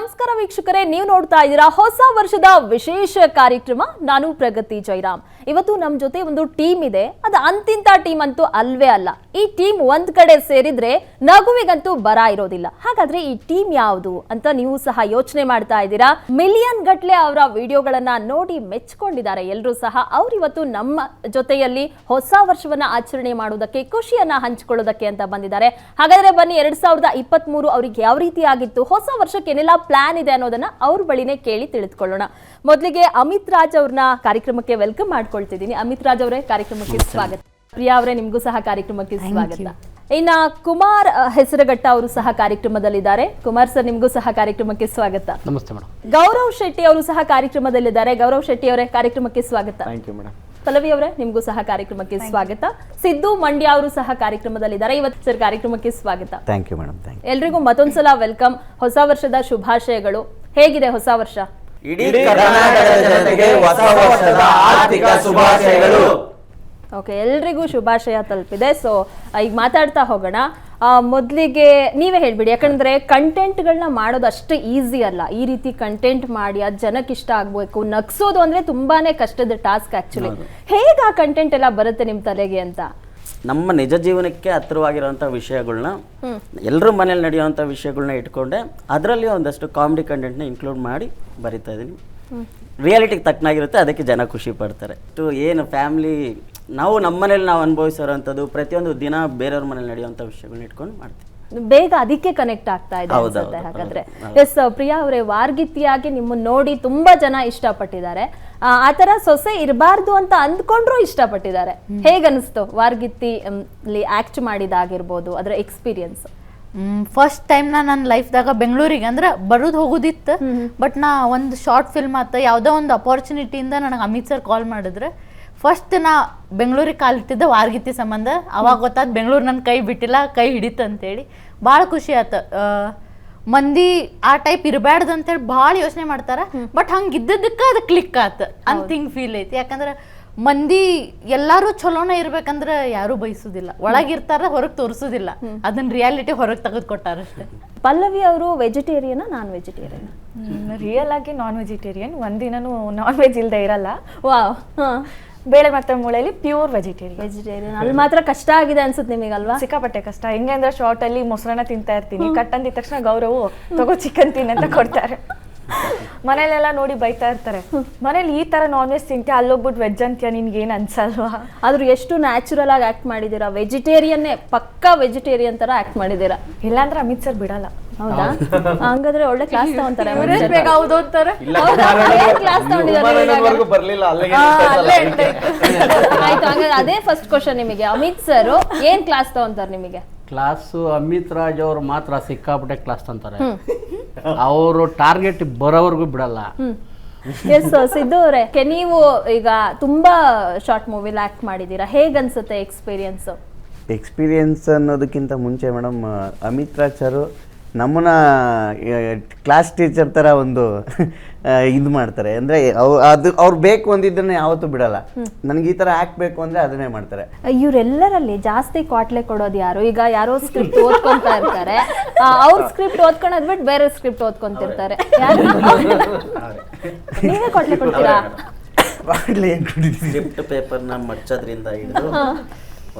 ನಮಸ್ಕಾರ ವೀಕ್ಷಕರೇ, ನೀವು ನೋಡ್ತಾ ಇದ್ದೀರಾ ಹೊಸ ವರ್ಷದ ವಿಶೇಷ ಕಾರ್ಯಕ್ರಮ ನಾನು ಪ್ರಗತಿ ಜೈರಾಮ್. ಇವತ್ತು ನಮ್ಮ ಜೊತೆ ಒಂದು ಟೀಮ್ ಇದೆ. ಅದು ಅಂತಿಂತ ಟೀಮ್ ಅಂತೂ ಅಲ್ವೇ ಅಲ್ಲ. ಈ ಟೀಮ್ ಒಂದ್ ಕಡೆ ಸೇರಿದ್ರೆ ನಗುವಿಗಂತೂ ಬರ ಇರೋದಿಲ್ಲ. ಹಾಗಾದ್ರೆ ಈ ಟೀಮ್ ಯಾವುದು ಅಂತ ನೀವು ಸಹ ಯೋಚನೆ ಮಾಡ್ತಾ ಇದ್ದೀರಾ? ಮಿಲಿಯನ್ ಗಟ್ಲೆ ಅವರ ವಿಡಿಯೋಗಳನ್ನ ನೋಡಿ ಮೆಚ್ಕೊಂಡಿದ್ದಾರೆ ಎಲ್ಲರೂ ಸಹ. ಅವರಿವತ್ತು ಇವತ್ತು ನಮ್ಮ ಜೊತೆಯಲ್ಲಿ ಹೊಸ ವರ್ಷವನ್ನ ಆಚರಣೆ ಮಾಡುವುದಕ್ಕೆ ಖುಷಿಯನ್ನ ಹಂಚಿಕೊಳ್ಳೋದಕ್ಕೆ ಅಂತ ಬಂದಿದ್ದಾರೆ. ಹಾಗಾದ್ರೆ ಬನ್ನಿ ಎರಡ್ ಸಾವಿರದ ಇಪ್ಪತ್ತ್ ಮೂರು ಅವ್ರಿಗೆ ಯಾವ ರೀತಿ ಆಗಿತ್ತು ಹೊಸ ವರ್ಷಕ್ಕೆ ಏನೆಲ್ಲ ಪ್ಲಾನ್ ಇದೆ ಅನ್ನೋದನ್ನ ಅವ್ರ ಬಳಿನೇ ಕೇಳಿ ತಿಳಿದುಕೊಳ್ಳೋಣ. ಮೊದಲಿಗೆ ಅಮಿತ್ ರಾಜ್ ಅವ್ರನ್ನ ಕಾರ್ಯಕ್ರಮಕ್ಕೆ ವೆಲ್ಕಮ್ ಮಾಡ್ಕೊಳ್ತಿದ್ದೀನಿ. ಅಮಿತ್ ರಾಜ್ ಅವರೇ ಕಾರ್ಯಕ್ರಮಕ್ಕೆ ಸ್ವಾಗತ. ಪ್ರಿಯಾ ಅವರೇ ನಿಮಗೂ ಸಹ ಕಾರ್ಯಕ್ರಮಕ್ಕೆ ಸ್ವಾಗತ. ಇನ್ನ ಕುಮಾರ್ ಹೆಸರಘಟ್ಟ ಅವರು ಸಹ ಕಾರ್ಯಕ್ರಮದಲ್ಲಿದ್ದಾರೆ. ಕುಮಾರ್ ಸರ್ ನಿಮಗೂ ಸಹ ಕಾರ್ಯಕ್ರಮಕ್ಕೆ ಸ್ವಾಗತ. ನಮಸ್ತೆ ಮೇಡಮ್. ಗೌರವ್ ಶೆಟ್ಟಿ ಅವರು ಸಹ ಕಾರ್ಯಕ್ರಮದಲ್ಲಿದ್ದಾರೆ. ಗೌರವ್ ಶೆಟ್ಟಿ ಅವರೇ ಕಾರ್ಯಕ್ರಮಕ್ಕೆ ಸ್ವಾಗತ. ಥ್ಯಾಂಕ್ ಯು ಮೇಡಮ್ ಪಲ್ಲವಿ ಅವರೇ ನಿಮಗೂ ಸಹ ಕಾರ್ಯಕ್ರಮಕ್ಕೆ ಸ್ವಾಗತ. ಸಿದ್ದು ಮಂಡ್ಯ ಅವರು ಸಹ ಕಾರ್ಯಕ್ರಮದಲ್ಲಿದ್ದಾರೆ. ಇವತ್ತು ಸರ್ ಕಾರ್ಯಕ್ರಮಕ್ಕೆ ಸ್ವಾಗತ. ಥ್ಯಾಂಕ್ ಯು ಮೇಡಮ್ ಥ್ಯಾಂಕ್ ಎಲ್ರಿಗೂ ಮತ್ತೊಂದ್ಸಲ ವೆಲ್ಕಮ್. ಹೊಸ ವರ್ಷದ ಶುಭಾಶಯಗಳು. ಹೇಗಿದೆ ಹೊಸ ವರ್ಷ? ಇಡೀ ಕರ್ನಾಟಕದ ಜನತೆಗೆ ಹೊಸ ವರ್ಷದ ಆರ್ಥಿಕ ಶುಭಾಶಯಗಳು. ಓಕೆ ಎಲ್ರಿಗೂ ಶುಭಾಶಯ ತಲುಪಿದೆ. ಸೊ ಈಗ ಮಾತಾಡ್ತಾ ಹೋಗೋಣ. ಮೊದಲಿಗೆ ನೀವೇ ಹೇಳ್ಬಿಡಿ ಯಾಕಂದರೆ ಕಂಟೆಂಟ್ಗಳನ್ನ ಮಾಡೋದು ಅಷ್ಟು ಈಸಿ ಅಲ್ಲ. ಈ ರೀತಿ ಕಂಟೆಂಟ್ ಮಾಡಿ ಅದು ಜನಕ್ಕೆ ಇಷ್ಟ ಆಗಬೇಕು ನಗ್ಸೋದು ಅಂದ್ರೆ ತುಂಬಾನೇ ಕಷ್ಟದ ಟಾಸ್ಕ್ ಆ್ಯಕ್ಚುಲಿ ಹೇಗೆ ಆ ಕಂಟೆಂಟ್ ಎಲ್ಲ ಬರುತ್ತೆ ನಿಮ್ಮ ತಲೆಗೆ ಅಂತ? ನಮ್ಮ ನಿಜ ಜೀವನಕ್ಕೆ ಹತ್ತಿರವಾಗಿರುವಂಥ ವಿಷಯಗಳನ್ನ ಎಲ್ಲರ ಮನೇಲಿ ನಡೆಯುವಂಥ ವಿಷಯಗಳನ್ನ ಇಟ್ಕೊಂಡೆ ಅದರಲ್ಲಿ ಒಂದಷ್ಟು ಕಾಮಿಡಿ ಕಂಟೆಂಟ್ನ ಇನ್ಕ್ಲೂಡ್ ಮಾಡಿ ಬರಿತಾ ಇದ್ದೀನಿ. ರಿಯಾಲಿಟಿಗೆ ತಕ್ಕನಾಗಿರುತ್ತೆ ಅದಕ್ಕೆ ಜನ ಖುಷಿ ಪಡ್ತಾರೆ. ಟು ಏನು ಫ್ಯಾಮ್ಲಿ ನಾವು ನಮ್ಮ ಮನೇಲಿ ನಾವು ಅನುಭವಿಸಿರೋಂಥದ್ದು ಪ್ರತಿಯೊಂದು ದಿನ ಬೇರೆಯವ್ರ ಮನೇಲಿ ನಡೆಯುವಂಥ ವಿಷಯಗಳನ್ನ ಇಟ್ಕೊಂಡು ಮಾಡ್ತೀವಿ. ಬೇಗ ಅದಕ್ಕೆ ಕನೆಕ್ಟ್ ಆಗ್ತಾ ಇದೆ ಹೌದು, ಅನ್ಸುತ್ತೆ ಹೌದು, ಹಾಗಾದ್ರೆ ಎಸ್ ಪ್ರಿಯಾ ಅವರೇ ವಾರ್ಗಿತ್ತಿಯಾಗಿ ನಿಮ್ಮನ್ನ ನೋಡಿ ತುಂಬಾ ಜನ ಇಷ್ಟಪಟ್ಟಿದ್ದಾರೆ. ಆ, ಆ ತರ ಸೊಸೆ ಇರಬಾರ್ದು ಅಂತ ಅಂದ್ಕೊಂಡ್ರು ಇಷ್ಟಪಟ್ಟಿದ್ದಾರೆ. ಹೇಗನ್ನಿಸ್ತು ವಾರ್ಗಿತ್ತಿ ಮ್, ಲಿ ಆಕ್ಟ್ ಮಾಡಿದಾಗಿರ್ಬೋದು ಅದರ ಎಕ್ಸ್ಪೀರಿಯನ್ಸ್ ಫಸ್ಟ್ ಟೈಮ್ ನಾ ನನ್ನ ಲೈಫ್ದಾಗ ಬೆಂಗಳೂರಿಗೆ ಅಂದ್ರೆ ಬರೋದು ಹೋಗೋದಿತ್ತು ಬಟ್ ನಾ ಒಂದು ಶಾರ್ಟ್ ಫಿಲ್ಮ್ ಆತ ಯಾವುದೋ ಒಂದು ಅಪರ್ಚುನಿಟಿಯಿಂದ ನನಗೆ ಅಮಿತ್ ಸರ್ ಕಾಲ್ ಮಾಡಿದ್ರೆ ಫಸ್ಟ್ ನಾ ಬೆಂಗಳೂರಿಗೆ ಕಾಲಿಟ್ಟಿದ್ದೆ ವಾರ್ಗಿತ್ತಿ ಸಂಬಂಧ ಅವಾಗ ಗೊತ್ತಾದ ಬೆಂಗಳೂರು ನನ್ನ ಕೈ ಬಿಟ್ಟಿಲ್ಲ ಕೈ ಹಿಡಿತು ಅಂತೇಳಿ. ಭಾಳ ಖುಷಿ ಆತ ಮಂದಿ ಆ ಟೈಪ್ ಇರಬಾರ್ದು ಅಂತೇಳಿ ಭಾಳ ಯೋಚನೆ ಮಾಡ್ತಾರ. ಬಟ್ ಹಂಗೆ ಇದ್ದದಕ್ಕೆ ಅದು ಕ್ಲಿಕ್ ಆತ ಅಂತ ಹಿಂಗೆ ಫೀಲ್ ಐತಿ. ಯಾಕಂದ್ರೆ ಮಂದಿ ಎಲ್ಲರೂ ಚಲೋನ ಇರ್ಬೇಕಂದ್ರೆ ಯಾರು ಬಯಸುದಿಲ್ಲ. ಒಳಗಿರ್ತಾರ ಹೊರಗೆ ತೋರಿಸೋದಿಲ್ಲ. ಅದನ್ನ ರಿಯಾಲಿಟಿ ಹೊರಗೆ ತೆಗೆದುಕೊಟ್ಟಾರ ಅಷ್ಟೇ. ಪಲ್ಲವಿ ಅವರು ವೆಜಿಟೇರಿಯನ್ ನಾನ್ ವೆಜಿಟೇರಿಯನ್ ರಿಯಲ್ ಆಗಿ ನಾನ್ ವೆಜಿಟೇರಿಯನ್ ಒಂದಿನೂ ನಾನ್ ವೆಜ್ ಇಲ್ಲದೆ ಇರಲ್ಲ ವಾವ್ ಬೇಳೆ ಮತ್ತೆ ಮೂಳೆಯಲ್ಲಿ ಪ್ಯೂರ್ ವೆಜಿಟೇರಿಯನ್ ವೆಜಿಟೇರಿಯನ್ ಅಲ್ಲಿ ಮಾತ್ರ ಕಷ್ಟ ಆಗಿದೆ ಅನ್ಸುತ್ತೆ ನಿಮಗಲ್ವಾ? ಸಿಕ್ಕಾಪಟ್ಟೆ ಕಷ್ಟ. ಹೆಂಗೆ ಅಂದ್ರೆ ಶಾರ್ಟ್ ಅಲ್ಲಿ ಮೊಸರನ್ನ ತಿಂತಾ ಇರ್ತೀನಿ. ಕಟ್ ಅಂದಿದ ತಕ್ಷಣ ಗೌರವು ತಗೋ ಚಿಕನ್ ತಿನ್ ಅಂತ ಕೊಡ್ತಾರೆ. ಮನೇಲೆಲ್ಲ ನೋಡಿ ಬೈತಾ ಇರ್ತಾರೆ. ಮನೇಲಿ ಈ ತರ ನಾನ್ ವೆಜ್ ತಿಂತೀಯ? ಅಲ್ಲೋಗ್ಬಿಟ್ಟು ವೆಜ್ ಅಂತೀಯ ನಿನ್ಗೆ ಏನ್ ಅನ್ಸಲ್ವಾ? ಆದ್ರೂ ಎಷ್ಟು ನ್ಯಾಚುರಲ್ ಆಗಿ ಆಕ್ಟ್ ಮಾಡಿದೀರಾ ವೆಜಿಟೇರಿಯನ್ನೇ ಪಕ್ಕಾ ವೆಜಿಟೇರಿಯನ್ ತರ ಆಕ್ಟ್ ಮಾಡಿದೀರಾ ಇಲ್ಲಾಂದ್ರೆ ಅಮಿತ್ ಸರ್ ಬಿಡಲ್ಲ. ಹೌದಾ? ಹಂಗಾದ್ರೆ ಒಳ್ಳೆ ಕ್ಲಾಸ್ ತಗೊಂತಾರೆ ಬೇಗ ಹೌದು ಅಂತಾರೆ. ಕ್ಲಾಸ್ ತಗೊಂಡಿದ್ದಾರೆ. ಬರ್ಲಿಲ್ಲ ಆಯ್ತು? ಹಂಗಾದ್ರೆ ಅದೇ ಫಸ್ಟ್ ಕ್ವಶನ್ ನಿಮಗೆ. ಅಮಿತ್ ಸರ್ ಏನ್ ಕ್ಲಾಸ್ ತಗೊಂತಾರೆ ನಿಮಗೆ? ಕ್ಲಾಸು ಅಮಿತ್ ರಾಜ್ ಅವ್ರು ಮಾತ್ರ ಸಿಕ್ಕಾಪಟ್ಟೆ ಕ್ಲಾಸ್ ತಂತಾರೆ ಅವರು ಟಾರ್ಗೆಟ್ ಬರೋವರೆಗೂ ಬಿಡಲ್ಲ. ಎಸ್ ಸಿದ್ದು ಅವರೇ ಕೆ ನೀವು ಈಗ ತುಂಬಾ ಶಾರ್ಟ್ ಮೂವಿಲಿ ಆಕ್ಟ್ ಮಾಡಿದೀರಾ ಹೇಗನ್ಸುತ್ತೆ ಎಕ್ಸ್ಪೀರಿಯನ್ಸ್ ಎಕ್ಸ್ಪೀರಿಯನ್ಸ್ ಅನ್ನೋದಕ್ಕಿಂತ ಮುಂಚೆ ಮೇಡಮ್ ಅಮಿತ್ ರಾಜ್ ಸರು ನಮ್ಮನ್ನ ಕ್ಲಾಸ್ ಟೀಚರ್ ಥರ ಒಂದು ಇದು ಮಾಡ್ತಾರೆ. ಅಂದರೆ ಅವ್ ಅದು ಅವ್ರು ಬೇಕು ಅಂದಿದ್ದನ್ನ ಯಾವತ್ತೂ ಬಿಡಲ್ಲ. ನನಗೆ ಈ ಥರ ಆ್ಯಕ್ಟ್ ಬೇಕು ಅಂದರೆ ಅದನ್ನೇ ಮಾಡ್ತಾರೆ. ಇವರೆಲ್ಲರಲ್ಲಿ ಜಾಸ್ತಿ ಕ್ವಾಟ್ಲೆ ಕೊಡೋದು ಯಾರು? ಈಗ ಯಾರೋ ಸ್ಕ್ರಿಪ್ಟ್ ಓದ್ಕೊಂತಾ ಇರ್ತಾರೆ. ಆ, ಅವ್ರ ಸ್ಕ್ರಿಪ್ಟ್ ಓದ್ಕೊಳೋದ್ ಬಿಟ್ಟು ಬೇರೆ ಸ್ಕ್ರಿಪ್ಟ್ ಓದ್ಕೊಂತಿರ್ತಾರೆ. ಯಾರು? ನೀವೇ ಕ್ವಾಟ್ಲೆ ಕೊಡ್ತೀರಾ? ಕ್ವಾಟ್ಲೆ ಏನ್? ಸ್ಕ್ರಿಪ್ಟ್ ಪೇಪರ್ನ ಮಡ್ಚೋದ್ರಿಂದ ಹಿಡಿದು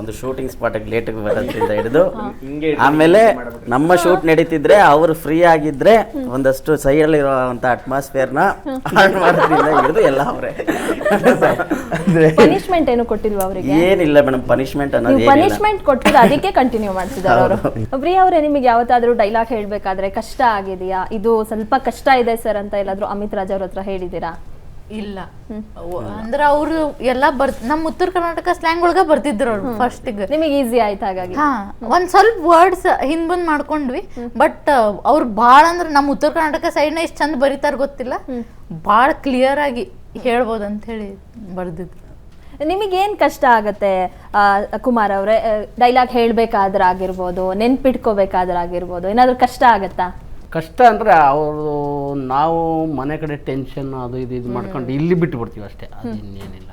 ಒಂದು ಶೂಟಿಂಗ್ ಸ್ಪಾಟಿಗೆ ಲೇಟಿಗೆ ಬರೋದ್ರಿಂದ ಹಿಡಿದು ಆಮೇಲೆ ನಮ್ಮ ಶೂಟ್ ನಡೀತಿದ್ರೆ ಅವರು ಫ್ರೀ ಆಗಿದ್ರೆ ಒಂದಷ್ಟು ಸೈಯಲ್ಲಿರುವಂತ ಅಟ್ಮಾಸ್ಫಿಯರ್ನ ಹಾಳು ಮಾಡೋದ್ರಿಂದ ಹಿಡಿದು ಎಲ್ಲ ಅವರೇ. ಪನಿಷ್ಮೆಂಟ್ ಏನು ಕೊಟ್ಟಿಲ್ವಾ ಅವರಿಗೆ? ಏನಿಲ್ಲ ಮೇಡಮ್ ಪನಿಷ್ಮೆಂಟ್ ಅನ್ನೋದು ಪನಿಷ್ಮೆಂಟ್ ಕೊಟ್ಟಿಲ್ಲ ಅದಕ್ಕೆ ಕಂಟಿನ್ಯೂ ಮಾಡ್ತಿದ್ದಾರೆ ಅವರು. ಪ್ರಿಯಾ ಅವರೇ ನಿಮಗೆ ಯಾವತ್ತಾದ್ರೂ ಡೈಲಾಗ್ ಹೇಳ್ಬೇಕಾದ್ರೆ ಕಷ್ಟ ಆಗಿದೆಯಾ? ಇದು ಸ್ವಲ್ಪ ಕಷ್ಟ ಇದೆ ಸರ್ ಅಂತ ಎಲ್ಲಾದ್ರೂ ಅಮಿತ್ ರಾಜ್ ಅವ್ರ ಹತ್ರ ಹೇಳಿದ್ದೀರಾ? ಇಲ್ಲ. ಅಂದ್ರೆ ಅವ್ರು ಎಲ್ಲಾ ಬರ್ ನಮ್ಮ ಉತ್ತರ ಕರ್ನಾಟಕ ಸ್ಲ್ಯಾಂಗ್ ಒಳಗ ಬರ್ತಿದ್ರು ಅವ್ರು ಫಸ್ಟ್ ನಿಮಗೆ ಈಸಿ ಆಯ್ತು ಹಾಗಾಗಿ. ಹಾ ಒಂದ್ ಸ್ವಲ್ಪ ವರ್ಡ್ಸ್ ಹಿಂದ್ ಬಂದ್ ಮಾಡ್ಕೊಂಡ್ವಿ ಬಟ್ ಅವ್ರು ಬಾಳ ಅಂದ್ರೆ ನಮ್ಮ ಉತ್ತರ ಕರ್ನಾಟಕ ಸೈಡ್ನ ಎಷ್ಟ್ ಚಂದ ಬರೀತಾರ ಗೊತ್ತಿಲ್ಲ. ಬಾಳ ಕ್ಲಿಯರ್ ಆಗಿ ಹೇಳ್ಬೋದು ಅಂತ ಹೇಳಿ ಬರ್ದಿದ್ರು ನಿಮಗೇನು ಕಷ್ಟ ಆಗತ್ತೆ ಆ, ಕುಮಾರ್ ಅವರೇ? ಡೈಲಾಗ್ ಹೇಳ್ಬೇಕಾದ್ರೆ ಆಗಿರ್ಬೋದು ನೆನ್ಪಿಟ್ಕೋಬೇಕಾದ್ರೆ ಆಗಿರ್ಬೋದು ಏನಾದ್ರೂ ಕಷ್ಟ ಆಗತ್ತಾ? ಕಷ್ಟ ಅಂದ್ರೆ ಅವರು ನಾವು ಮನೆ ಕಡೆ ಟೆನ್ಷನ್ ಅದು ಇದು ಇದು ಮಾಡ್ಕೊಂಡು ಇಲ್ಲಿ ಬಿಟ್ಟು ಬಿಡ್ತೀವಿ ಅಷ್ಟೇ ಅದು ಇನ್ನೇನಿಲ್ಲ.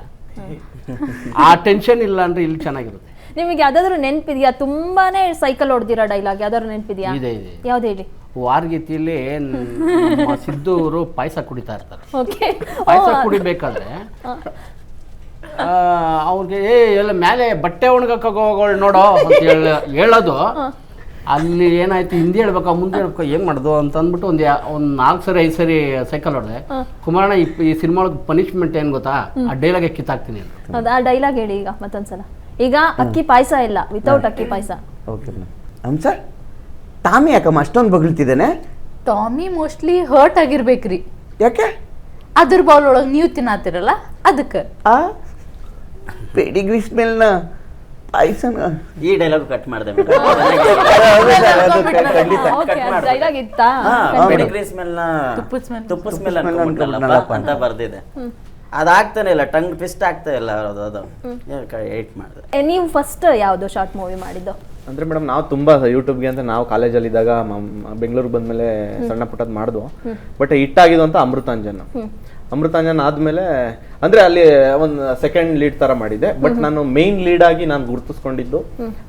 ಆ ಟೆನ್ಷನ್ ಇಲ್ಲ ಅಂದ್ರೆ ಇಲ್ಲಿ ಚೆನ್ನಾಗಿರುತ್ತೆ. ನಿಮಗೆ ಯಾವ್ದಾದ್ರು ನೆನಪಿದ್ಯಾ? ತುಂಬಾನೇ ಸೈಕಲ್ ಹೊಡೆದಿರೋ ಡೈಲಾಗ್ ಯಾವ್ದಾದ್ರು ನೆನಪಿದ್ಯಾ? ಇದೆ ಇದೆ. ಯಾವ್ದು ಹೇಳಿ? ವಾರ್ಗೀತಿಯಲ್ಲಿ ಸಿದ್ದು ಅವರು ಪಾಯಸ ಕುಡಿತಾ ಇರ್ತಾರೆ. ಓಕೆ. ಪಾಯಸ ಕುಡಿಬೇಕಾದ್ರೆ ಅವ್ರಿಗೆ ಏ ಎಲ್ಲ ಮೇಲೆ ಬಟ್ಟೆ ಒಣಗಕ್ಕೋಗಳು ನೋಡೋ ಅಂತ ಹೇಳ ಹೇಳೋದು. ಅಲ್ಲಿ ಏನಾಯ್ತು ಹಿಂದೆ ಹೇಳ್ಬೇಕಾ ಮುಂದೆ ಹೇಳ್ಬೇಕು ಹೆಂಗ್ ಮಾಡೋದು ಅಂತ ಅಂದ್ಬಿಟ್ಟು ಒಂದು ಒಂದು ನಾಲ್ಕು ಸರಿ ಐದು ಸರಿ ಸೈಕಲ್ ಹೊಡೆದೆ. ಕುಮಾರಣ್ಣ ಈ ಈ ಸಿನಿಮಾ ಒಳಗೆ ಪನಿಷ್ಮೆಂಟ್ ಏನು ಗೊತ್ತಾ? ಆ ಡೈಲಾಗೆ ಕಿತ್ತಾಕ್ತೀನಿ ಅಂತ. ಹೌದಾ ಆ ಡೈಲಾಗ್ ಹೇಳಿ ಈಗ ಮತ್ತೊಂದ್ಸಲ. ಈಗ ಅಕ್ಕಿ ಪಾಯಸ ಇಲ್ಲ ವಿತೌಟ್ ಅಕ್ಕಿ ಪಾಯಸ. ಓಕೆ ಮೇಡಮ್ ಹಂಸ ಟಾಮಿ ಯಾಕಮ್ಮ ಅಷ್ಟೊಂದು ಬಗಳ್ತಿದ್ದೇನೆ? ಟಾಮಿ ಮೋಸ್ಟ್ಲಿ ಹರ್ಟ್ ಆಗಿರ್ಬೇಕ್ರಿ. ಯಾಕೆ? ಅದ್ರ ಬೌಲ್ ಒಳಗೆ ನೀವು ತಿನ್ನಾತಿರಲ್ಲ ಅದಕ್ಕೆ. ಆ? ಪೆಡಿಗ್ರಿ ಸ್ಮೆಲ್ನ ಪಾಯಸನ ಈ ಡೈಲಾಗ್ ಕಟ್ ಮಾಡಿದೆ ಖಂಡಿತ. ಡೈಲಾಗ್ ಇತ್ತಾ ಪೆಡಿಗ್ರಿ. ತುಪ್ಪದ ಸ್ಮೆಲ್ ಅಂತ ಬರ್ದಿದೆ. ಅದಾಗ್ತಾನೆ ಇಲ್ಲ ಟಂಗ್ ಟ್ವಿಸ್ಟ್ ಆಗ್ತಾ ಇಲ್ಲ ಅದು. ಅದು ಏಟ್ ಮಾಡಿದೆ. ನೀವು ಫಸ್ಟ್ ಯಾವುದು ಶಾರ್ಟ್ ಮೂವಿ ಮಾಡಿದ್ದು? ಅಂದ್ರೆ ಮೇಡಮ್ ನಾವು ತುಂಬಾ ಯೂಟ್ಯೂಬ್ಗೆ ಅಂದ್ರೆ ನಾವು ಕಾಲೇಜಲ್ಲಿ ಇದ್ದಾಗ ಬೆಂಗಳೂರಿಗೆ ಬಂದ್ಮೇಲೆ ಸಣ್ಣ ಪುಟ್ಟದ್ ಮಾಡಿದ್ವು. ಬಟ್ ಹಿಟ್ ಆಗಿದ್ದು ಅಂತ ಅಮೃತಾಂಜನ್. ಅಮೃತಾಂಜನ್ ಆದ್ಮೇಲೆ ಅಂದ್ರೆ ಅಲ್ಲಿ ಒಂದು ಸೆಕೆಂಡ್ ಲೀಡ್ ತರ ಮಾಡಿದೆ ಬಟ್ ನಾನು ಮೇನ್ ಲೀಡ್ ಆಗಿ ನಾನು ಗುರುತಿಸ್ಕೊಂಡಿದ್ದು.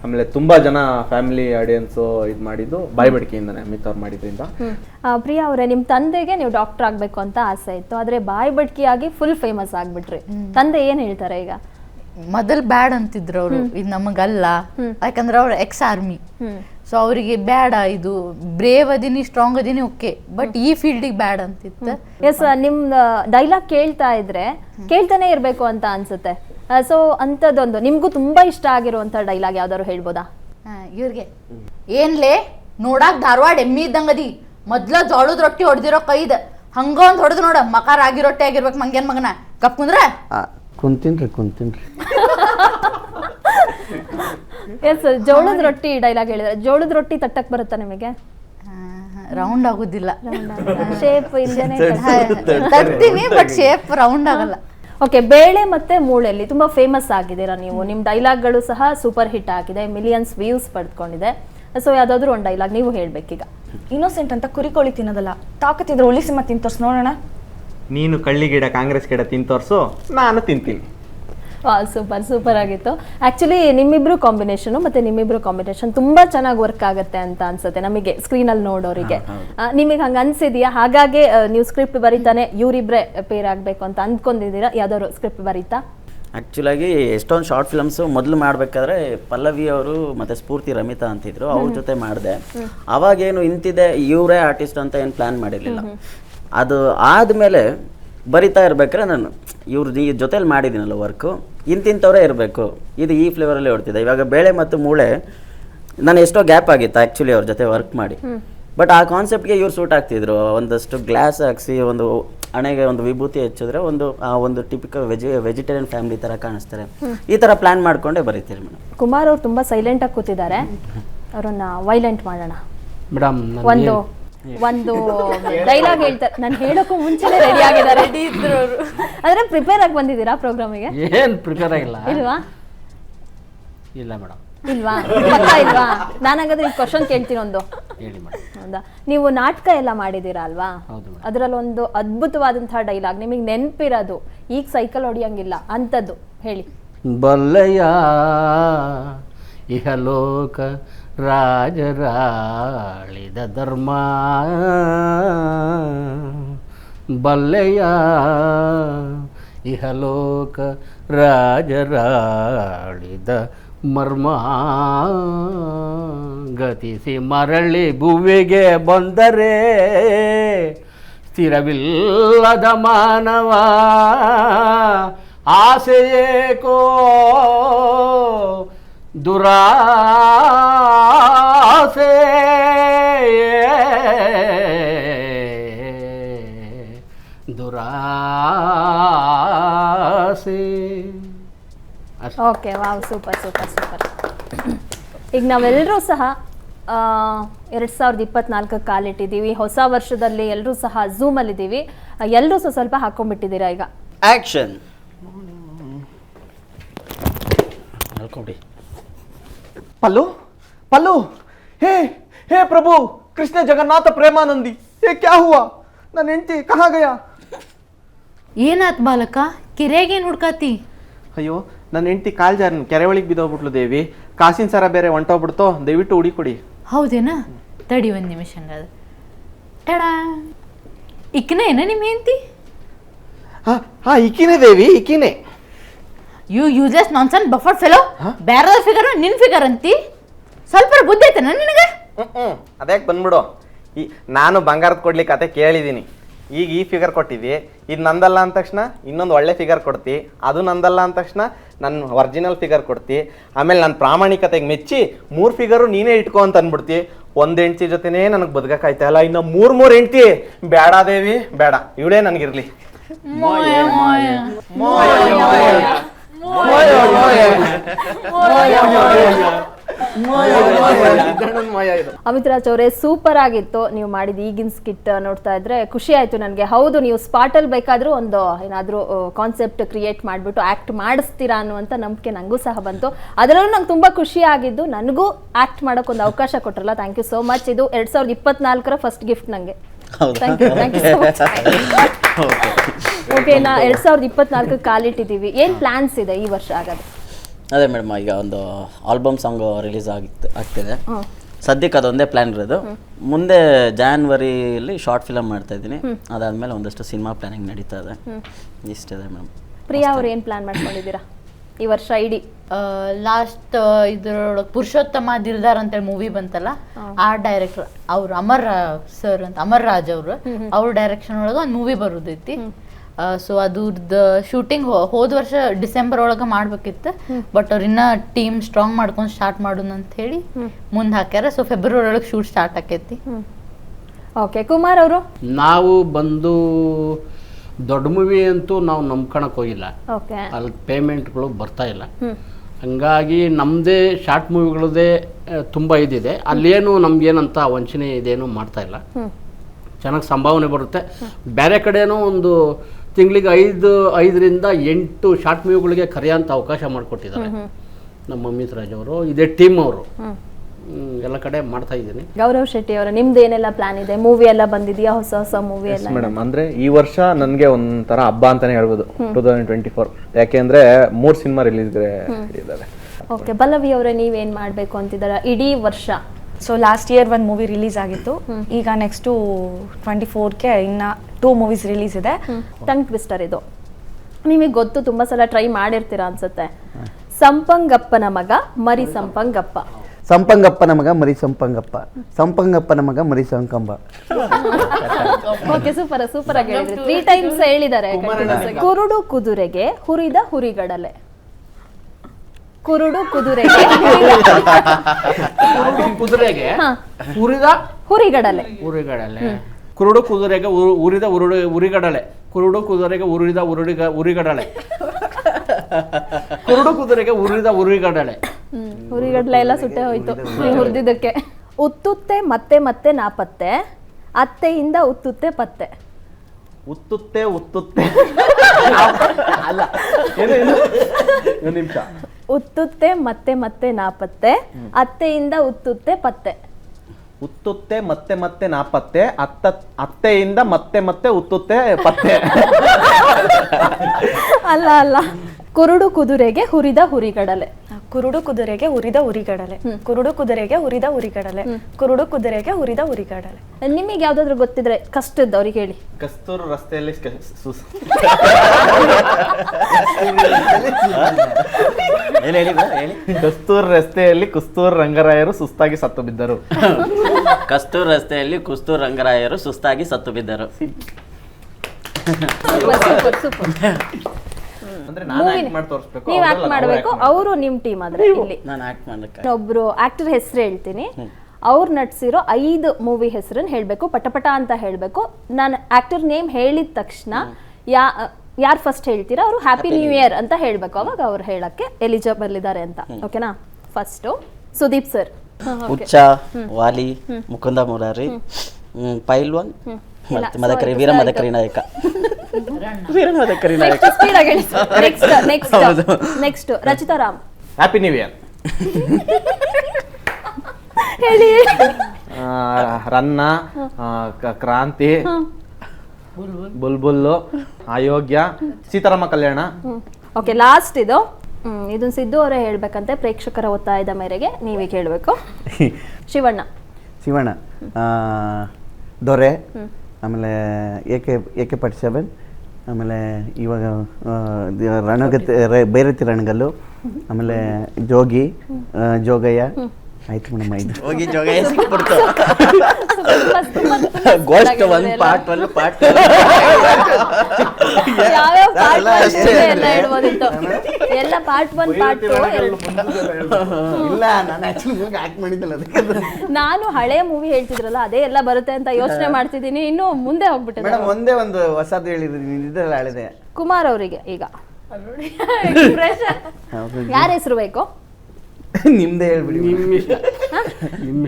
ಆಮೇಲೆ ತುಂಬಾ ಜನ ಫ್ಯಾಮಿಲಿ ಆಡಿಯನ್ಸ್ ಇದ್ ಮಾಡಿದ್ದು ಬಾಯ್ಬಡಿಕೆಯಿಂದನೇ ಅಮಿತ್ ಅವ್ರು ಮಾಡಿದ್ರಿಂದ. ಆ, ಪ್ರಿಯಾ ಅವರೇ ನಿಮ್ಮ ತಂದೆಗೆ ನೀವು ಡಾಕ್ಟರ್ ಆಗಬೇಕು ಅಂತ ಆಸೆ ಇತ್ತು ಆದ್ರೆ ಬಾಯಿ ಬಡ್ಕಿಯಾಗಿ ಫುಲ್ ಫೇಮಸ್ ಆಗ್ಬಿಟ್ರಿ ತಂದೆ ಏನು ಹೇಳ್ತಾರೆ ಈಗ? ಮೊದಲ್ ಬ್ಯಾಡ್ ಅಂತಿದ್ರು ಅವರು. ಇದು ನಮಗಲ್ಲ. ಯಾಕಂದ್ರೆ ಅವ್ರು ಎಕ್ಸ್ ಆರ್ಮಿ. ಸೊ ಅವರಿಗೆ ಬ್ಯಾಡ ಇದು. ಬ್ರೇವ್ ಅದೀನಿ ಸ್ಟ್ರಾಂಗ್ ಅದೀನಿ ಓಕೆ ಬಟ್ ಈ ಫೀಲ್ಡಿಗೆ ಬ್ಯಾಡ್ ಅಂತಿತ್ತು. ಎಸ್ ನಿಮ್ ಡೈಲಾಗ್ ಕೇಳ್ತಾ ಇದ್ರೆ ಕೇಳ್ತಾನೆ ಇರಬೇಕು ಅಂತ ಅನ್ಸುತ್ತೆ. ಸೊ ಅಂಥದ್ದೊಂದು ನಿಮ್ಗೂ ತುಂಬಾ ಇಷ್ಟ ಆಗಿರುವಂತ ಡೈಲಾಗ್ ಯಾವ್ದಾದ್ರು ಹೇಳ್ಬೋದಾ? ಇವ್ರಿಗೆ. ಏನ್ಲೇ? ನೋಡಾಕ್ ಧಾರವಾಡ ಎಮ್ಮಿ ಇದ್ದಂಗದಿ ಮೊದ್ಲ ಜೋಳದ ರೊಟ್ಟಿ ಹೊಡೆದಿರೋ ಕೈದ. ಹಂಗ ಒಂದ್ ಹೊಡೆದು ನೋಡ ಮಕ ರಾಗಿ ರೊಟ್ಟಿ ಆಗಿರ್ಬೇಕು ಮಂಗೇನ್ ಮಗನ. ಕಪ್ ಕುಂದ್ರ? ಕುಂತೀನ್ರಿ ಕುಂತೀನ್ರಿ ಎಸ್ ಜೋಳದ ರೊಟ್ಟಿ ಡೈಲಾಗ್ ಹೇಳಿದ್ರೆ. ಜೋಳದ ರೊಟ್ಟಿ ತಟ್ಟಕ್ ಬರುತ್ತಾ ನಿಮಗೆ? ರೌಂಡ್ ಆಗುದಿಲ್ಲ. ಶೇಪ್ ತರ್ತೀನಿ ಬಟ್ ಶೇಪ್ ರೌಂಡ್ ಆಗಲ್ಲ. ಓಕೆ ಬೇಳೆ ಮತ್ತೆ ಮೂಳೆಯಲ್ಲಿ ತುಂಬಾ ಫೇಮಸ್ ಆಗಿದ್ದೀರಾ ನೀವು? ನಿಮ್ಮ ಡೈಲಾಗ್ಗಳು ಸಹ ಸೂಪರ್ ಹಿಟ್ ಆಗಿದೆ. ಮಿಲಿಯನ್ಸ್ ವ್ಯೂಸ್ ಪಡ್ಕೊಂಡಿದೆ. ಸೊ ಯಾವ್ದಾದ್ರು ಒಂದು ಡೈಲಾಗ್ ನೀವು ಹೇಳ್ಬೇಕೀಗ. ಇನ್ನೋಸೆಂಟ್ ಅಂತ ಕುರಿ ಕೋಳಿ ತಿನ್ನೋದಲ್ಲ. ತಾಕತ್ತಿದ್ರೆ ಉಳಿಸಿ ಮತ್ತೆ ತಿಂತೋರ್ಸ್ ನೋಡೋಣ. ನೀನು ಕಳ್ಳಿ ಗಿಡ ಕಾಂಗ್ರೆಸ್ ಗಿಡ ತಿಂತೋರ್ಸು ನಾನು ತಿಂತೀನಿ. ಸೂಪರ್ ಸೂಪರ್ ಆಗಿತ್ತು. ಆ್ಯಕ್ಚುಲಿ ನಿಮ್ಮಿಬ್ರು ಕಾಂಬಿನೇಷನು ಮತ್ತೆ ನಿಮ್ಮಿಬ್ರು ಕಾಂಬಿನೇಷನ್ ತುಂಬಾ ಚೆನ್ನಾಗಿ ವರ್ಕ್ ಆಗುತ್ತೆ ಅಂತ ಅನ್ಸುತ್ತೆ ನಮಗೆ ಸ್ಕ್ರೀನಲ್ಲಿ ನೋಡೋರಿಗೆ. ನಿಮಗೆ ಹಂಗೆ ಅನ್ಸಿದ್ಯಾ? ಹಾಗಾಗಿ ನೀವು ಸ್ಕ್ರಿಪ್ಟ್ ಬರೀತಾನೆ ಇವರಿಬ್ಬರೇ ಪೇರ್ ಆಗಬೇಕು ಅಂತ ಅಂದ್ಕೊಂಡಿದ್ದೀರಾ? ಯಾವ್ದಾದ್ರು ಸ್ಕ್ರಿಪ್ಟ್ ಬರೀತಾ? ಆ್ಯಕ್ಚುಲಾಗಿ ಎಷ್ಟೊಂದು ಶಾರ್ಟ್ ಫಿಲಮ್ಸು ಮೊದಲು ಮಾಡಬೇಕಾದ್ರೆ ಪಲ್ಲವಿ ಅವರು ಮತ್ತು ಸ್ಫೂರ್ತಿ ರಮಿತಾ ಅಂತಿದ್ರು ಅವ್ರ ಜೊತೆ ಮಾಡಿದೆ. ಅವಾಗೇನು ಇಂತಿದೆ ಇವರೇ ಆರ್ಟಿಸ್ಟ್ ಅಂತ ಏನು ಪ್ಲ್ಯಾನ್ ಮಾಡಿರಲಿಲ್ಲ. ಅದು ಆದಮೇಲೆ ಬರಿತಾ ಇರ್ಬೇಕಾರೆ ನಾನು ಇವ್ರದ್ದು ಈ ಜೊತೇಲಿ ಮಾಡಿದ್ದೀನಲ್ಲ ವರ್ಕು ಇಂತಿಂಥವರೇ ಇರಬೇಕು. ಇದು ಈ ಫ್ಲೇವರಲ್ಲಿ ಹೊಡ್ತಿದೆ. ಇವಾಗ ಬೇಳೆ ಮತ್ತು ಮೂಳೆ ನಾನು ಎಷ್ಟೋ ಗ್ಯಾಪ್ ಆಗಿತ್ತು ಆ್ಯಕ್ಚುಲಿ ಅವ್ರ ಜೊತೆ ವರ್ಕ್ ಮಾಡಿ. ಬಟ್ ಆ ಕಾನ್ಸೆಪ್ಟ್ಗೆ ಇವ್ರು ಸೂಟ್ ಆಗ್ತಿದ್ರು. ಒಂದಷ್ಟು ಗ್ಲಾಸ್ ಹಾಕ್ಸಿ ಒಂದು ಹಣೆಗೆ ಒಂದು ವಿಭೂತಿ ಹಚ್ಚಿದ್ರೆ ಒಂದು ಆ ಒಂದು ಟಿಪಿಕಲ್ ವೆಜಿ ವೆಜಿಟೇರಿಯನ್ ಫ್ಯಾಮಿಲಿ ಥರ ಕಾಣಿಸ್ತಾರೆ. ಈ ಥರ ಪ್ಲ್ಯಾನ್ ಮಾಡಿಕೊಂಡೇ ಬರೀತೀರಿ ಮೇಡಮ್. ಕುಮಾರ್ ಅವ್ರು ತುಂಬ ಸೈಲೆಂಟ್ ಆಗಿ ಕೂತಿದ್ದಾರೆ. ಅವರನ್ನು ವೈಲೆಂಟ್ ಮಾಡೋಣ. ಮೇಡಮ್ ಒಂದು ಒಂದು ಡೈಲಾಗ್ ಹೇಳ್ತಾರೆ ನಾನು ಹೇಳೋಕ್ಕೂ ಮುಂಚೆನೆ ರೆಡಿ ಆಗಿದ್ದಾರೆ. ಅಂದ್ರೆ ಪ್ರಿಪೇರ್ ಆಗಿ ಬಂದಿದ್ದೀರಾ ಪ್ರೋಗ್ರಾಮಿಗೆ ಏನು ಪ್ರಿಪೇರ್ ಆಗಿಲ್ಲ. ಇಲ್ವಾ? ಇಲ್ಲ ಮೇಡಮ್ ಇಲ್ವಾ? ಪಕ್ಕ ಇಲ್ವಾ? ನಾನಾಗಾದ್ರೆ ಈ ಕ್ವಶನ್ ಕೇಳ್ತೀನಿ ಒಂದು. ಹೇಳಿ ಮೇಡಮ್ ಹೌದಾ? ನೀವು ನಾಟಕ ಎಲ್ಲ ಮಾಡಿದ್ದೀರಾ ಅಲ್ವಾ? ಹೌದು ಒಂದು ಅದ್ಭುತವಾದಂತಹ ಡೈಲಾಗ್ ನಿಮಗೆ ನೆನಪಿರೋದು. ಈಗ ಸೈಕಲ್ ಹೊಡಿಯಂಗಿಲ್ಲ. ಅಂಥದ್ದು. ಹೇಳಿ. ಬಲ್ಲಯ್ಯ ಇಹಲೋಕ ರಾಜರಾಳಿದ ಧರ್ಮ. ಬಲ್ಲೆಯ ಇಹಲೋಕ ರಾಜರಾಳಿದ ಮರ್ಮ. ಗತಿಸಿ ಮರಳಿ ಭುವಿಗೆ ಬಂದರೆ ಸ್ಥಿರವಿಲ್ಲದ ಮಾನವ. ಆಸೆಯೇಕೋ ದುರಾಸೆ okay wow super super super ಈಗ ನಾವೆಲ್ಲರೂ ಸಹ ಎರಡು ಸಾವಿರದ ಇಪ್ಪತ್ನಾಲ್ಕಕ್ಕೆ ಕಾಲಿಟ್ಟಿದ್ದೀವಿ. ಹೊಸ ವರ್ಷದಲ್ಲಿ ಎಲ್ಲರೂ ಸಹ ಝೂಮಲ್ಲಿದ್ದೀವಿ ಎಲ್ಲರೂ ಸಹ ಸ್ವಲ್ಪ ಹಾಕೊಂಡ್ಬಿಟ್ಟಿದ್ದೀರಾ ಈಗ? ಆ್ಯಕ್ಷನ್ ಪಲ್ಲು ಪಲ್ಲು. ಹೇ ಹೇ ಪ್ರಭು ಕೃಷ್ಣ ಜಗನ್ನಾಥ ಪ್ರೇಮಾನಂದಿ. ಹೇ ಕ್ಯಾ ಹುವಾ? ನನ್ನ ಹೆಂಡತಿ ಕಹ ಗಯಾ? ಏನಾತ್ ಬಾಲಕ? ಕಿರೆಗೇನು ಹುಡ್ಕಾತಿ? ಅಯ್ಯೋ ನನ್ನ ಹೆಂಡತಿ ಕಾಲ್ ಜಾರ ಕೆರೆ ಒಳಗೆ ಬಿದ್ದೋಗ್ಬಿಟ್ಲು ದೇವಿ. ಕಾಸಿನ ಸರ ಬೇರೆ ಹೊಂಟೋಗ್ಬಿಡ್ತೋ ದಯವಿಟ್ಟು ಹುಡಿ ಕೊಡಿ. ಹೌದೇನಾ? ತಡಿ ಒಂದ್ ನಿಮಿಷ ಹಂಗಾದ್ರೆ. ಟಡ! ಇಕ್ನ ಏನ ನಿಮ್ಮ ಹೆಂಡತಿ? ಹಾ ಹಾ ಇಕಿನೇ ದೇವಿ ಇಕಿನೇ you useless nonsense buffer fellow ಬೇರೆದ figure ನಿನ್ ಫಿಗರ್ ಅಂತಿ? ಸ್ವಲ್ಪ ಬುದ್ಧಿ ಐತನ ನಿನಗೆ? ಹ್ಮ್ ಅದ್ಯಾಕೆ ಬಂದ್ಬಿಡು. ಈ ನಾನು ಬಂಗಾರದ ಕೊಡ್ಲಿಕ್ಕೆ ಕತೆ ಕೇಳಿದ್ದೀನಿ ಈಗ ಈ ಫಿಗರ್ ಕೊಟ್ಟಿದ್ದಿ ಇದು ನಂದಲ್ಲ ಅಂದ ತಕ್ಷಣ ಇನ್ನೊಂದು ಒಳ್ಳೆ ಫಿಗರ್ ಕೊಡ್ತಿ ಅದು ನಂದಲ್ಲ ಅಂದ ತಕ್ಷಣ ನನ್ನ ಒರಿಜಿನಲ್ ಫಿಗರ್ ಕೊಡ್ತಿ ಆಮೇಲೆ ನನ್ನ ಪ್ರಾಮಾಣಿಕತೆಗೆ ಮೆಚ್ಚಿ ಮೂರು ಫಿಗರು ನೀನೇ ಇಟ್ಕೊ ಅಂತ ಅಂದ್ಬಿಡ್ತಿ ಒಂದು ಹೆಂಡ್ತಿ ಜೊತೆನೇ ನನಗೆ ಬದುಕಕ್ಕಾಯ್ತಾ ಇಲ್ಲ ಇನ್ನು ಮೂರು ಮೂರು ಹೆಂಡ್ತಿ. ಬೇಡ ದೇವಿ ಬೇಡ ಇವಳೇ ನನಗಿರ್ಲಿ. ಅಮಿತ್ ರಾಜ್ ಅವರೇ ಸೂಪರ್ ಆಗಿತ್ತು. ನೀವು ಮಾಡಿದ ಈಗಿನ ಸ್ಕಿಟ್ ನೋಡ್ತಾ ಇದ್ರೆ ಖುಷಿ ಆಯ್ತು ನನಗೆ. ಹೌದು ನೀವು ಸ್ಪಾಟಲ್ಲಿ ಬೇಕಾದ್ರೂ ಒಂದು ಏನಾದ್ರೂ ಕಾನ್ಸೆಪ್ಟ್ ಕ್ರಿಯೇಟ್ ಮಾಡ್ಬಿಟ್ಟು ಆಕ್ಟ್ ಮಾಡಿಸ್ತೀರಾ ಅನ್ನುವಂತ ನಂಬಿಕೆ ನಂಗೂ ಸಹ ಬಂತು. ಅದರಲ್ಲೂ ನಂಗೆ ತುಂಬಾ ಖುಷಿ ಆಗಿದ್ದು ನನಗೂ ಆಕ್ಟ್ ಮಾಡೋಕೆ ಒಂದು ಅವಕಾಶ ಕೊಟ್ರಲ್ಲ. ಥ್ಯಾಂಕ್ ಯು ಸೋ ಮಚ್ ಇದು ಎರಡ್ ಸಾವಿರದ ಇಪ್ಪತ್ನಾಲ್ಕರ ಫಸ್ಟ್ ಗಿಫ್ಟ್ ನಂಗೆ. Thank you thank you so much okay ನಾ ಎರಡ್ ಸಾವಿರದ ಇಪ್ಪತ್ನಾಲ್ಕು ಕಾಲಿಟ್ಟಿದ್ದೀವಿ. ಏನ್ ಪ್ಲಾನ್ಸ್ ಇದೆ ಈ ವರ್ಷ ಆಗೋದು ಅದೇ ಮೇಡಮ್ ಈಗ ಒಂದು ಆಲ್ಬಮ್ ಸಾಂಗ್ ರಿಲೀಸ್ ಆಗಿತ್ತು ಆಗ್ತಿದೆ. ಸದ್ಯಕ್ಕೆ ಅದೊಂದೇ ಪ್ಲ್ಯಾನ್ ಇರೋದು. ಮುಂದೆ ಜಾನ್ವರಿಯಲ್ಲಿ ಶಾರ್ಟ್ ಫಿಲಮ್ ಮಾಡ್ತಾ ಇದ್ದೀನಿ. ಅದಾದ್ಮೇಲೆ ಒಂದಷ್ಟು ಸಿನಿಮಾ ಪ್ಲಾನಿಂಗ್ ನಡೀತಾ ಇದೆ. ಇಷ್ಟಿದೆ ಮೇಡಮ್. ಪ್ರಿಯಾ ಅವ್ರು ಏನು ಪ್ಲಾನ್ ಮಾಡ್ಕೊಂಡಿದ್ದೀರಾ? ಈ ವರ್ಷ ಇಡೀ ಲಾಸ್ಟ್ ಇದ್ರೊಳಗೆ ಪುರುಷೋತ್ತಮ ದಿಲ್ದಾರ್ ಅಂತೇಳಿ ಮೂವಿ ಬಂತಲ್ಲ ಆ ಡೈರೆಕ್ಟರ್ ಅವ್ರು ಅಮರ್ ಸರ್ ಅಂತ ಅಮರ್ ರಾಜ್ ಅವರು ಅವ್ರ ಡೈರೆಕ್ಷನ್ ಒಳಗೆ ಒಂದು ಮೂವಿ ಬರೋದೈತಿ. ಸೊ ಅದ್ರದ್ದು ಶೂಟಿಂಗ್ ಹೋದ ವರ್ಷ ಡಿಸೆಂಬರ್ ಒಳಗೆ ಮಾಡ್ಬೇಕಿತ್ತು. ಬಟ್ ಅವ್ರಿನ್ನ ಇನ್ನ ಟೀಮ್ ಸ್ಟ್ರಾಂಗ್ ಮಾಡ್ಕೊಂಡು ಸ್ಟಾರ್ಟ್ ಮಾಡೋಣ ಅಂತ ಹೇಳಿ ಮುಂದೆ ಹಾಕ್ಯಾರ. ಸೊ ಫೆಬ್ರವರಿ ಒಳಗೆ ಶೂಟ್ ಸ್ಟಾರ್ಟ್ ಆಕೈತಿ. ಓಕೆ ಕುಮಾರ್ ಅವರು? ನಾವು ಬಂದು ದೊಡ್ಡ ಮೂವಿ ಅಂತೂ ನಾವು ನಂಬ್ಕೊಳಕ್ ಹೋಗಿಲ್ಲ. ಓಕೆ ಅಲ್ಲಿ ಪೇಮೆಂಟ್ಗಳು ಬರ್ತಾ ಇಲ್ಲ. ಹಂಗಾಗಿ ನಮ್ಮದೇ ಶಾರ್ಟ್ ಮೂವಿಗಳದೇ ತುಂಬ ಇದಿದೆ. ಅಲ್ಲೇನು ನಮಗೇನಂತ ವಂಚನೆ ಇದೇನು ಮಾಡ್ತಾ ಇಲ್ಲ. ಚೆನ್ನಾಗಿ ಸಂಭಾವನೆ ಬರುತ್ತೆ. ಬೇರೆ ಕಡೆನೂ ಒಂದು ತಿಂಗಳಿಗೆ ಐದು ಐದರಿಂದ ಎಂಟು ಶಾರ್ಟ್ ಮೂವಿಗಳಿಗೆ ಕರೆಯೋಂಥ ಅವಕಾಶ ಮಾಡಿಕೊಟ್ಟಿದ್ದಾರೆ. ನಮ್ಮ ಅಮಿತ್ ರಾಜ್ ಅವರು ಇದೇ ಟೀಮ್ ಅವರು. ಎಲ್ಲ ಕಡೆ ಮಾಡ್ತಾ ಇದ್ದೀನಿ. ಗೌರವ್ ಶೆಟ್ಟಿ ಅವರ ನಿಮ್ದು ಏನೆಲ್ಲ ಪ್ಲಾನ್ ಇದೆ? ಮೂವಿ ಎಲ್ಲ ಬಂದಿದೆಯಾ? ಹೊಸ ಹೊಸ ಮೂವಿ ಎಲ್ಲ? ಮೇಡಮ್ ಅಂದ್ರೆ ಈ ವರ್ಷ ನನಗೆ ಒಂಥರ ಹಬ್ಬ ಅಂತಾನೆ ಹೇಳ್ಬೋದು. ಟೂ ತೌಸಂಡ್ ಟ್ವೆಂಟಿ ಫೋರ್ ಯಾಕೆಂದ್ರೆ ಮೂರು ಸಿನಿಮಾ ರಿಲೀಸ್ ಇದ್ದಾವೆ ಓಕೆ ಪಲ್ಲವಿ ಅವರೇ ನೀವೇನು ಮಾಡಬೇಕು ಅಂತಿದ್ದಾರೆ? ಇಡೀ ವರ್ಷ? ಸೊ ಲಾಸ್ಟ್ ಇಯರ್ ಒಂದು ಮೂವಿ ರಿಲೀಸ್ ಆಗಿತ್ತು. ಈಗ ನೆಕ್ಸ್ಟು ಟ್ವೆಂಟಿ ಫೋರ್ಗೆ ಇನ್ನ ಟೂ ಮೂವೀಸ್ ರಿಲೀಸ್ ಇದೆ. ಟಂಗ್ ಟ್ವಿಸ್ಟರ್ ಇದು. ನಿಮಗೆ ಗೊತ್ತು ತುಂಬಾ ಸಲ ಟ್ರೈ ಮಾಡಿರ್ತೀರಾ ಅನ್ಸುತ್ತೆ. ಸಂಪಂಗಪ್ಪನ ಮಗ ಮರಿ ಸಂಪಂಗಪ್ಪ. ಸಂಪಂಗಪ್ಪನ ಮಗ ಮರಿ ಸಂಪಂಗಪ್ಪ. ಸಂಪಂಗಪ್ಪನ ಮಗ ಮರಿ ಸಂಕಂಬ. ಓಕೆ ಸೂಪರ್ ಸೂಪರ್ ಆಗಿ ಹೇಳಿದ್ರಿ. ತ್ರೀ ಟೈಮ್ಸ್ ಹೇಳಿದ್ದಾರೆ. ಕುರುಡು ಕುದುರೆಗೆ ಹುರಿದ ಹುರಿಗಡಲೆ. ಕುರುಡು ಕುದುರೆಗೆ ಕುರುಡು ಕುದುರೆಗೆ ಹಾ. ಉರಿದ ಹುರಿಗಡಲೆ ಉರಿಗಡಲೆ. ಕುರುಡು ಕುದುರೆಗೆ ಉರು- ಉರಿದ ಉರುಡು ಉರಿಗಡಲೆ. ಕುರುಡು ಕುದುರೆಗೆ ಉರಿದ ಉರುಡಿಗ ಉರಿಗಡಲೆ. ಕುರುಡು ಕುದುರೆಗೆ ಉರಿದ ಉರಿಗಡಲೆ. ಉರಿಗಡಲೆ ಹುರಿಗಡಲೆ ಎಲ್ಲ ಸುಟ್ಟೆ ಹೋಯ್ತು. ನೀವು ಹುರಿದಿದ್ದಕ್ಕೆ. ಉತ್ತುತ್ತೆ ಮತ್ತೆ ಮತ್ತೆ ನಾಪತ್ತೆ. ಅತ್ತೆಯಿಂದ ಉತ್ತುತ್ತೆ ಪತ್ತೆ. ಉತ್ತುತ್ತೆ ಉತ್ತುತ್ತೆ. ಅಲ್ಲ. ಏನು ಏನು ಒಂದು ನಿಮಿಷ. ಉತ್ತುತ್ತೆ ಮತ್ತೆ ಮತ್ತೆ ನಾಪತ್ತೆ. ಅತ್ತೆಯಿಂದ ಉತ್ತುತ್ತೆ ಪತ್ತೆ. ಉತ್ತುತ್ತೆ ಮತ್ತೆ ಮತ್ತೆ ನಾಪತ್ತೆ. ಅತ್ತ ಅತ್ತೆಯಿಂದ ಮತ್ತೆ ಮತ್ತೆ ಉತ್ತುತ್ತೆ ಪತ್ತೆ. ಅಲ್ಲ ಅಲ್ಲ. ಕುರುಡು ಕುದುರೆಗೆ ಹುರಿದ ಹುರಿಗಡಲೆ. ಕುರುಡು ಕುದುರೆಗೆ ಉರಿದ ಉರಿಗಡಲೆ ಕುರುಡು ಕುದುರೆಗೆ ಉರಿದ ಉರಿಗಡಲೆ ಕುರುಡು ಕುದುರೆಗೆ ಉರಿದ ಉರಿಗಡಲೆ ನಿಮಗೆ ಯಾವ್ದಾದ್ರು ಗೊತ್ತಿದ್ರೆ ಕಷ್ಟದ ಅವ್ರಿಗೆ ಹೇಳಿ. ಕಸ್ತೂರು ರಸ್ತೆಯಲ್ಲಿ ಕಸ್ತೂರು ರಸ್ತೆಯಲ್ಲಿ ಕುಸ್ತೂರು ರಂಗರಾಯರು ಸುಸ್ತಾಗಿ ಸತ್ತು ಬಿದ್ದರು. ಕಸ್ತೂರ್ ರಸ್ತೆಯಲ್ಲಿ ಕುಸ್ತೂರ್ ರಂಗರಾಯರು ಸುಸ್ತಾಗಿ ಸತ್ತು ಬಿದ್ದರು. ನೀವ್ ಆಕ್ಟ್ ಮಾಡ್ಬೇಕು. ಅವರು ನಿಮ್ ಟೀಮ್ ಆದ್ರೆ ಇಲ್ಲಿ. ನಾನು ಆ್ಯಕ್ಟ್ ಮಾಡಕ್ಕೆ. ಒಬ್ರು ಆಕ್ಟರ್ ಹೆಸರು ಹೇಳ್ತೀನಿ. ಅವ್ರು ನಟಿಸಿರೋ ಐದು ಮೂವಿ ಹೆಸರನ್ನ ಹೇಳ್ಬೇಕು. ಪಟಪಟ ಪಟ ಅಂತ ಹೇಳ್ಬೇಕು. ನಾನು ಆಕ್ಟರ್ ನೇಮ್ ಹೇಳಿದ ತಕ್ಷಣ ಯಾ ಯಾರು ಫಸ್ಟ್ ಹೇಳ್ತೀರಾ? ಅವರು ಹ್ಯಾಪಿ ನ್ಯೂ ಇಯರ್ ಅಂತ ಹೇಳ್ಬೇಕು. ಅವಾಗ ಅವ್ರು ಹೇಳಕ್ಕೆ ಎಲಿಜಿಬಲ್ ಇದ್ದಾರೆ ಅಂತ. ಓಕೆನಾ ಫಸ್ಟು ಸುದೀಪ್ ಸರ್ ಹುಚ್ಚ ವಾಲಿ ಮುಕುಂದ ಮುರಾರಿ ಹ್ಮ್, ಪೈಲ್ವಾನ್ ಮತ್ತೆ Madakari Veera Madakari Nayaka. Nayaka next next Rachita Ram. Happy new year ಹೇಳಿ. ರನ್ನ ಆ, ಕ- ಕ್ರಾಂತಿ ಬುಲ್ಬುಲ್ಲು ಅಯೋಗ್ಯ ಸೀತಾರಾಮ ಕಲ್ಯಾಣ. ಓಕೆ ಲಾಸ್ಟ್ ಇದು. ಹ್ಮ್, ಇದನ್ನ ಸಿದ್ದು ಅವರೇ ಹೇಳ್ಬೇಕಂತೆ. ಪ್ರೇಕ್ಷಕರ ಒತ್ತಾಯದ ಮೇರೆಗೆ ನೀವೇ ಕೇಳಬೇಕು. ಶಿವಣ್ಣ. ಶಿವಣ್ಣ ಆ, ದೊರೆ ಆಮೇಲೆ A K A K forty seven ಆಮೇಲೆ ಇವಾಗ ರಣಗತಿ ರ- ಬೈರತಿ ರಣಗಲ್ಲು ಆಮೇಲೆ ಜೋಗಿ ಜೋಗಯ್ಯ. ಆಯ್ತು ಮೇಡಮ್ ಆಯ್ತು. ಜೋಗಿ ಜೋಗ ಸಿಕ್ಬಿಡ್ತು. ತುಂಬಾ- ತುಂಬಾ- ತುಂಬಾ ಗೋಸ್ಟ್ ಒಂದ್ ಒನ್ ಪಾರ್ಟ್ ಒನ್ ಪಾರ್ಟ್ ಯಾವ್ಯಾವ ಪಾರ್ಟ್ ಎಲ್ಲ ಪಾರ್ಟ್ ಒನ್ ಪಾರ್ಟ್ ಇಲ್ಲ ನಾನು ಆ್ಯಕ್ಟ್ ಮಾಡಿದ್ದಲ್ಲ ಅದಕ್ಕೆ. ನಾನು ಹಳೆ ಮೂವಿ ಹೇಳ್ತಿದ್ರಲ್ಲ ಅದೇ ಎಲ್ಲ ಬರುತ್ತೆ ಅಂತ ಯೋಚನೆ ಮಾಡ್ತಿದ್ದೀನಿ. ಇನ್ನು ಮುಂದೆ ಹೋಗ್ಬಿಟ್ಟೆ ಮೇಡಮ್ ಒಂದೇ ಒಂದು ಹೊಸದು ಹೇಳಿದ್ರಿ ಇದ್ರಲ್ಲಿ ಹಳೆದೆ ಕುಮಾರ್ ಅವರಿಗೆ ಈಗ. ಯಾರ ಹೆಸರು ಬೇಕು? ನಿಮ್ದೇ ಹೇಳ್ಬಿಡಿ ನಿಮ್ಮ ಇಷ್ಟ ನಿಮ್ಮ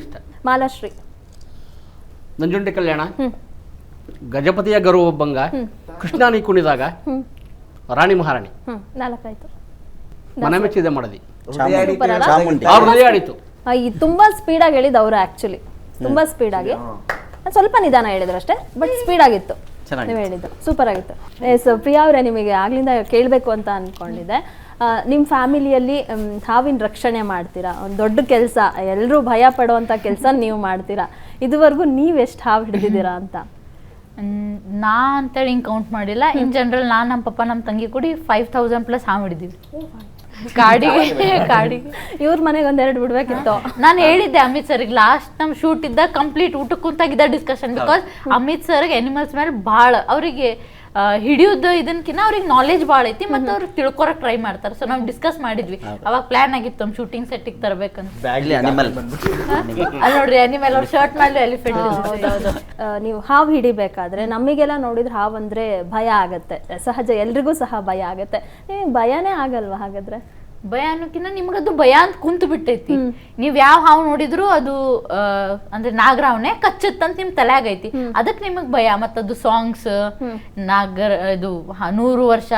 ಮಾಲಾಶ್ರೀ. ನಂಜುಂಡಿ ಕಲ್ಯಾಣ ಗಜಪತಿಯ ಗರು ಒಬ್ಬಂಗ ಕೃಷ್ಣಾನಿ ಕುಣಿದಾಗ ರಾಣಿ ಮಹಾರಾಣಿ. ನಾಲ್ಕಾಯ್ತು. ಮನ ಮೆಚ್ಚಿದೆ ಮಾಡದಿ. ಹೃದಯ ಆಡಿತು ಈ ತುಂಬಾ ಸ್ಪೀಡ್ ಆಗಿ ಹೇಳಿದ ಅವರು ಆಕ್ಚುಲಿ ತುಂಬಾ ಸ್ಪೀಡ್ ಆಗಿ. ನಾನ್ ಸ್ವಲ್ಪ ನಿಧಾನ ಹೇಳಿದ್ರು ಅಷ್ಟೇ ಬಟ್ ಸ್ಪೀಡ್ ಆಗಿತ್ತು. ನೀವು ಹೇಳಿದ್ದು. ಸೂಪರ್ ಆಗಿತ್ತು. ಎಸ್ ಪ್ರಿಯಾ ಅವರೇ ನಿಮಗೆ ಆಗ್ಲಿಂದ ಕೇಳಬೇಕು ಅಂತ ಅನ್ಕೊಂಡಿದ್ದೆ. ಆ, ನಿಮ್ಮ ಫ್ಯಾಮಿಲಿಯಲ್ಲಿ ಹಾವಿನ ರಕ್ಷಣೆ ಮಾಡ್ತೀರಾ? ಒಂದು ದೊಡ್ಡ ಕೆಲಸ ಎಲ್ಲರೂ ಭಯ ಪಡುವಂಥ ಕೆಲಸ ನೀವು ಮಾಡ್ತೀರಾ? ಇದುವರೆಗೂ ನೀವು ಎಷ್ಟು ಹಾವು ಹಿಡಿದಿದ್ದೀರಾ ಅಂತ? ನಾ ಅಂತೇಳಿ ಹಿಂಗೆ ಕೌಂಟ್ ಮಾಡಿಲ್ಲ. ಇನ್ ಜನರಲ್ ನಾನು ನಮ್ಮ ಪಪ್ಪ ನಮ್ಮ ತಂಗಿ ಕೂಡಿ ಫೈವ್ ತೌಸಂಡ್ ಪ್ಲಸ್ ಹಾವು ಹಿಡಿದೀವಿ. ಕಾಡಿಗೆ ಕಾಡಿಗೆ. ಇವ್ರ ಮನೆಗೆ ಒಂದೆರಡು ಬಿಡ್ಬೇಕಿತ್ತು. ನಾನು ಹೇಳಿದ್ದೆ ಅಮಿತ್ ಸರ್ಗೆ ಲಾಸ್ಟ್ ನಮ್ಮ ಶೂಟ್ ಇದ್ದ ಕಂಪ್ಲೀಟ್ ಊಟಕ್ಕೆ ಕುಂತಾಗಿದ್ದ ಡಿಸ್ಕಷನ್ ಬಿಕಾಸ್ ಅಮಿತ್ ಸರ್ಗೆ ಎನಿಮಲ್ಸ್ ಮೇಲೆ ಭಾಳ ಅವರಿಗೆ ಹಿಡಿಯೋದು ಇದನ್ಕಿನ್ನ ಅವ್ರಿಗೆ ನಾಲೆಜ್ ಭಾಳ ಐತಿ ಮತ್ತೆ ಅವ್ರು ತಿಳ್ಕೊರಕ್ ಟ್ರೈ ಮಾಡ್ತಾರೆ. ಸೊ ನಾವು ಡಿಸ್ಕಸ್ ಮಾಡಿದ್ವಿ. ಅವಾಗ ಪ್ಲಾನ್ ಆಗಿತ್ತು ನಮ್ ಶೂಟಿಂಗ್ ಸೆಟ್ಟಿಗೆ ತರಬೇಕಂತ. ಇಲ್ಲಿ ಅನಿಮಲ್ ಅಲ್ಲಿ ನೋಡ್ರಿ ಅನಿಮಲ್ ಅವ್ರ ಶರ್ಟ್ ಮೇಲೆ ಎಲಿಫೆಂಟ್ ನೀವು ಹಾವ್ ಹಿಡಿಬೇಕಾದ್ರೆ ನಮಗೆಲ್ಲ ನೋಡಿದ್ರೆ ಹಾವ್ ಅಂದ್ರೆ ಭಯ ಆಗತ್ತೆ. ಸಹಜ ಎಲ್ರಿಗೂ ಸಹ ಭಯ ಆಗತ್ತೆ. ನಿಮಗೆ ಭಯನೇ ಆಗಲ್ವಾ ಹಾಗಾದ್ರೆ? ಭಯ ಅನ್ನೋಕಿನ್ನ ನಿಮ್ಗದು ಭಯ ಅಂತ ಕುಂತು ಬಿಟ್ಟೈತಿ. ನೀವ್ ಯಾವ ಹಾವು ನೋಡಿದ್ರು ಅದು ಅಂದ್ರೆ ನಾಗರಾವನೆ ಕಚ್ಚತ್ತಂತ ನಿಮ್ ತಲ್ಯಾಗ ಐತಿ ಅದಕ್ ನಿಮಗ್ ಭಯ ಮತ್ತದು ಸಾಂಗ್ಸ್ ನಾಗರ ಇದು ನೂರು ವರ್ಷ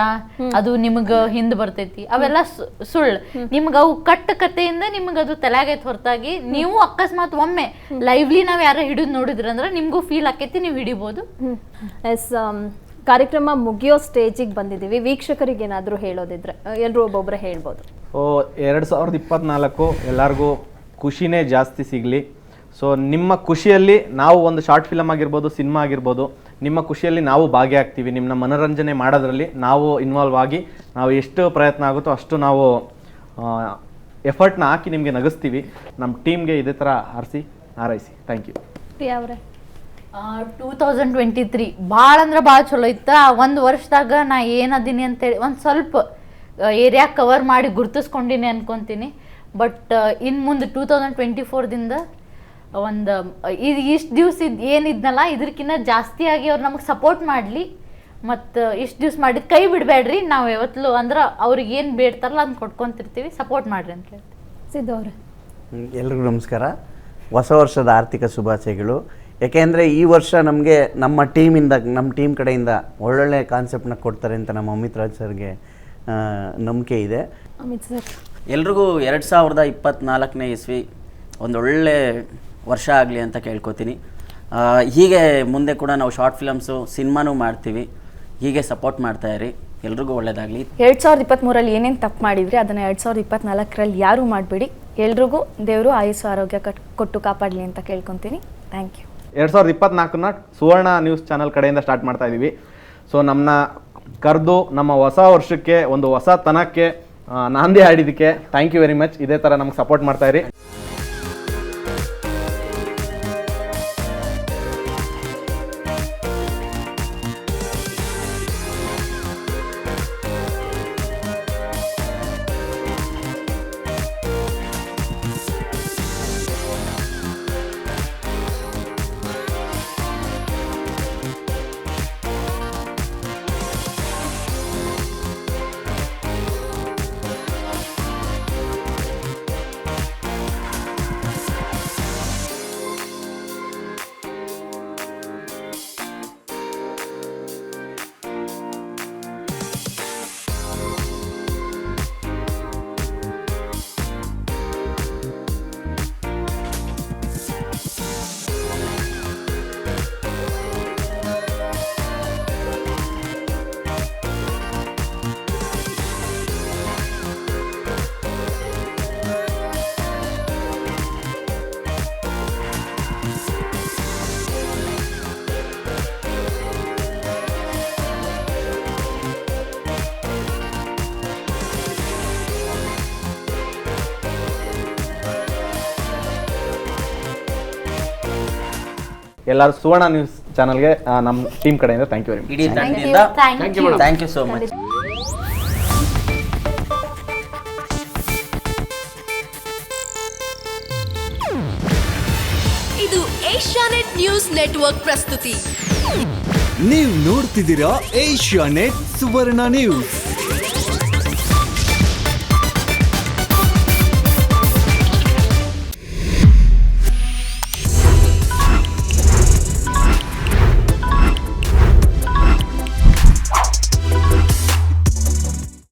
ಅದು ನಿಮಗ ಹಿಂದ್ ಬರ್ತೈತಿ. ಅವೆಲ್ಲ ಸುಳ್ಳು. ನಿಮ್ಗ ಅವು ಕಟ್ಟ ಕಥೆಯಿಂದ ನಿಮ್ಗ ಅದು ತಲೆಯಾಗೈತಿ ಹೊರತಾಗಿ. ನೀವು ಅಕಸ್ಮಾತ್ ಒಮ್ಮೆ ಲೈವ್ಲಿ ನಾವ್ ಯಾರ ಹಿಡಿದ್ ನೋಡಿದ್ರಂದ್ರ ನಿಮ್ಗೂ ಫೀಲ್ ಆಕೈತಿ ನೀವು ಹಿಡಿಬಹುದು ಎಸ್ ಕಾರ್ಯಕ್ರಮ ಮುಗಿಯೋ ಸ್ಟೇಜಿಗೆ ಬಂದಿದ್ದೀವಿ. ವೀಕ್ಷಕರಿಗೆ ಏನಾದರೂ ಹೇಳೋದಿದ್ರೆ ಎಲ್ಲರೂ ಒಬ್ಬೊಬ್ಬರೇ ಹೇಳ್ಬೋದು. ಸೊ ಎರಡು ಸಾವಿರದ ಇಪ್ಪತ್ನಾಲ್ಕು ಎಲ್ಲರಿಗೂ ಖುಷಿನೇ ಜಾಸ್ತಿ ಸಿಗಲಿ. ಸೊ ನಿಮ್ಮ ಖುಷಿಯಲ್ಲಿ ನಾವು ಒಂದು ಶಾರ್ಟ್ ಫಿಲಮ್ ಆಗಿರ್ಬೋದು ಸಿನಿಮಾ ಆಗಿರ್ಬೋದು ನಿಮ್ಮ ಖುಷಿಯಲ್ಲಿ ನಾವು ಭಾಗಿಯಾಗ್ತೀವಿ. ನಿಮ್ಮನ್ನ ಮನೋರಂಜನೆ ಮಾಡೋದ್ರಲ್ಲಿ ನಾವು ಇನ್ವಾಲ್ವ್ ಆಗಿ ನಾವು ಎಷ್ಟು ಪ್ರಯತ್ನ ಆಗುತ್ತೋ ಅಷ್ಟು ನಾವು ಎಫರ್ಟ್ನ ಹಾಕಿ ನಿಮಗೆ ನಗಿಸ್ತೀವಿ. ನಮ್ಮ ಟೀಮ್ಗೆ ಇದೇ ಥರ ಹಾರಿಸಿ ಹಾರೈಸಿ. ಥ್ಯಾಂಕ್ ಯು ಪ್ರಿಯ ಅವರೇ. ಟೂ ತೌಸಂಡ್ ಟ್ವೆಂಟಿ ತ್ರೀ ಭಾಳ ಅಂದ್ರೆ ಭಾಳ ಚಲೋ ಇತ್ತ. ಒಂದು ವರ್ಷದಾಗ ನಾ ಏನದೀನಿ ಅಂತೇಳಿ ಒಂದು ಸ್ವಲ್ಪ ಏರಿಯಾ ಕವರ್ ಮಾಡಿ ಗುರ್ತಿಸ್ಕೊಂಡಿನಿ ಅನ್ಕೊಂತೀನಿ. ಬಟ್ ಇನ್ನು ಮುಂದೆ ಟೂ ತೌಸಂಡ್ ಟ್ವೆಂಟಿ ಫೋರ್ದಿಂದ ಒಂದು ಇದು ಇಷ್ಟು ದಿವ್ಸ ಇದು ಏನಿದ್ನಲ್ಲ ಇದಕ್ಕಿಂತ ಜಾಸ್ತಿ ಆಗಿ ಅವ್ರು ನಮಗೆ ಸಪೋರ್ಟ್ ಮಾಡಲಿ. ಮತ್ತು ಇಷ್ಟು ದಿವ್ಸ ಮಾಡಿದ ಕೈ ಬಿಡಬೇಡ್ರಿ. ನಾವು ಯಾವತ್ತೂ ಅಂದ್ರೆ ಅವ್ರಿಗೆ ಏನು ಬೇಡ್ತಾರಲ್ಲ ಅದನ್ನ ಕೊಟ್ಕೊಂತಿರ್ತೀವಿ. ಸಪೋರ್ಟ್ ಮಾಡಿರಿ ಅಂತ ಹೇಳ್ತೀವಿ. ಸಿದ್ದು ಅವರೇ. ಎಲ್ರಿಗೂ ನಮಸ್ಕಾರ. ಹೊಸ ವರ್ಷದ ಆರ್ಥಿಕ ಶುಭಾಶಯಗಳು. ಯಾಕೆಂದರೆ ಈ ವರ್ಷ ನಮಗೆ ನಮ್ಮ ಟೀಮಿಂದ ನಮ್ಮ ಟೀಮ್ ಕಡೆಯಿಂದ ಒಳ್ಳೊಳ್ಳೆ ಕಾನ್ಸೆಪ್ಟ್ನ ಕೊಡ್ತಾರೆ ಅಂತ ನಮ್ಮ ಅಮಿತ್ ರಾಜ್ ಸರ್ಗೆ ನಂಬಿಕೆ ಇದೆ. ಅಮಿತ್ ಸರ್. ಎಲ್ರಿಗೂ ಎರಡು ಸಾವಿರದ ಇಪ್ಪತ್ತ್ನಾಲ್ಕನೇ ಇಸ್ವಿ ಒಂದೊಳ್ಳೆ ವರ್ಷ ಆಗಲಿ ಅಂತ ಕೇಳ್ಕೊತೀನಿ. ಹೀಗೆ ಮುಂದೆ ಕೂಡ ನಾವು ಶಾರ್ಟ್ ಫಿಲಮ್ಸು ಸಿನಿಮಾನೂ ಮಾಡ್ತೀವಿ. ಹೀಗೆ ಸಪೋರ್ಟ್ ಮಾಡ್ತಾ ಇರಿ. ಎಲ್ರಿಗೂ ಒಳ್ಳೇದಾಗಲಿ. ಎರಡು ಸಾವಿರದ ಇಪ್ಪತ್ತ್ಮೂರಲ್ಲಿ ಏನೇನು ತಪ್ಪು ಮಾಡಿದ್ರಿ ಅದನ್ನು ಎರಡು ಸಾವಿರದ ಇಪ್ಪತ್ತ್ನಾಲ್ಕರಲ್ಲಿ ಯಾರೂ ಮಾಡಬೇಡಿ. ಎಲ್ರಿಗೂ ದೇವರು ಆಯುಸ್ಸು ಆರೋಗ್ಯ ಕಟ್ ಕೊಟ್ಟು ಕಾಪಾಡಲಿ ಅಂತ ಕೇಳ್ಕೊತೀನಿ. ಥ್ಯಾಂಕ್ ಯು ಎರಡು ಸಾವಿರದ ಇಪ್ಪತ್ನಾಲ್ಕನ್ನ ಸುವರ್ಣ ನ್ಯೂಸ್ ಚಾನಲ್ ಕಡೆಯಿಂದ ಸ್ಟಾರ್ಟ್ ಮಾಡ್ತಾ ಇದ್ದೀವಿ ಸೊ ನಮ್ಮನ್ನ ಕರೆದು ನಮ್ಮ ಹೊಸ ವರ್ಷಕ್ಕೆ, ಒಂದು ಹೊಸ ತನಕ್ಕೆ ನಾಂದಿ ಆಡಿದ್ದಕ್ಕೆ ಥ್ಯಾಂಕ್ ಯು ವೆರಿ ಮಚ್ ಇದೇ ಥರ ನಮ್ಗೆ ಸಪೋರ್ಟ್ ಮಾಡ್ತಾ ಎಲ್ಲರೂ ಸುವರ್ಣ ನ್ಯೂಸ್ ಚಾನಲ್ಗೆ ನಮ್ಮ ಟೀಮ್ ಕಡೆಯಿಂದ ಥ್ಯಾಂಕ್ ಯು ವೆರಿ ಮಚ್ ಇಡೀ ಯು ತಂಡದಿಂದ thank Thank you, you madam. Thank you so much ಇದು ಏಷ್ಯಾನೆಟ್ ನ್ಯೂಸ್ ನೆಟ್ವರ್ಕ್ ಪ್ರಸ್ತುತಿ. ನೀವು ನೋಡ್ತಿದ್ದೀರಾ ಏಷ್ಯಾ ನೆಟ್ ಸುವರ್ಣ ನ್ಯೂಸ್